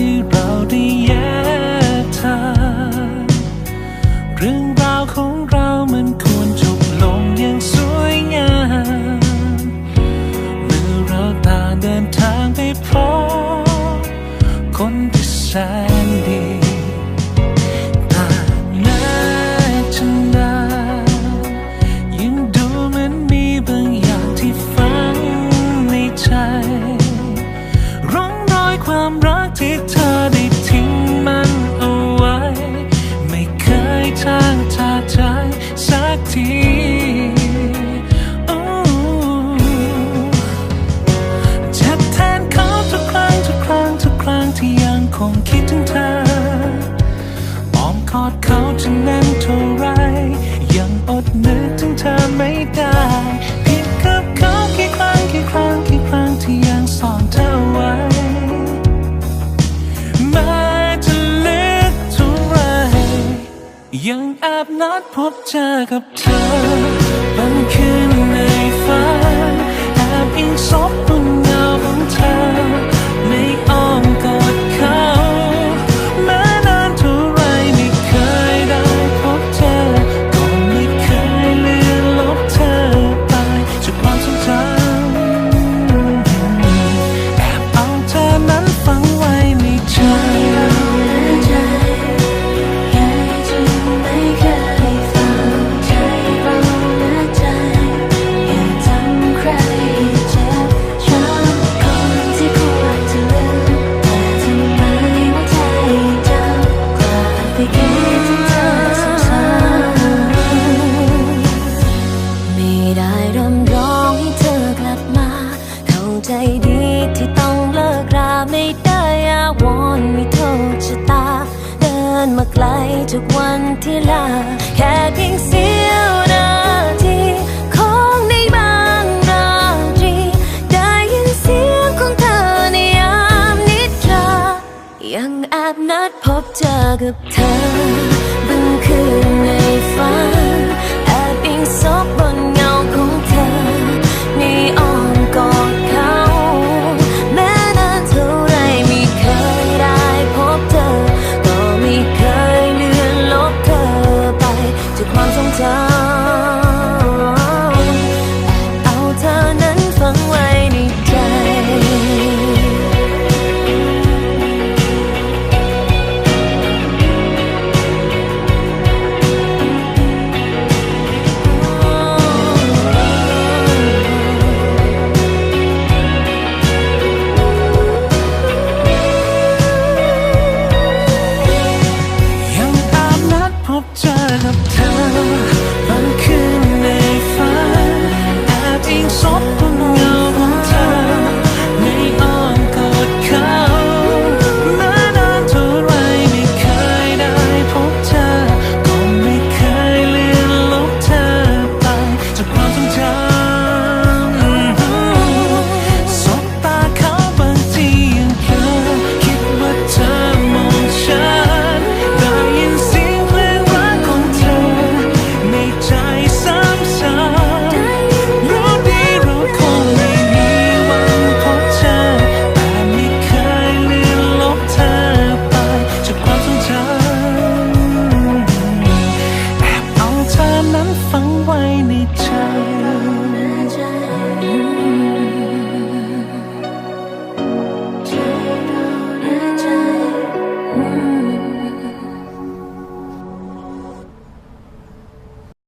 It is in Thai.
านที่เร ดเขาจะแน่นเท่าไร ยังอดนึกถึงเธอไม่ได้ผิดกับเขากี่ครั้งกี่ครั้งกี่ครั้งที่ยังซ่อนเธอไว้แม้จะลึกเท่าไร ยังแอบนัดพบเจอกับเธอบางคืนในฝันแอบอิงซบ ใจดีที่ต้องเลิกราไม่ได้อาวอนไม่โทษชะตา เดินมาไกลจากวันที่ลา แค่เพียงเสี้ยวนาทีของในบางราตรี ได้ยินเสียงของเธอในยามนิทรายังแอบนัดพบเจอกับเธอ más.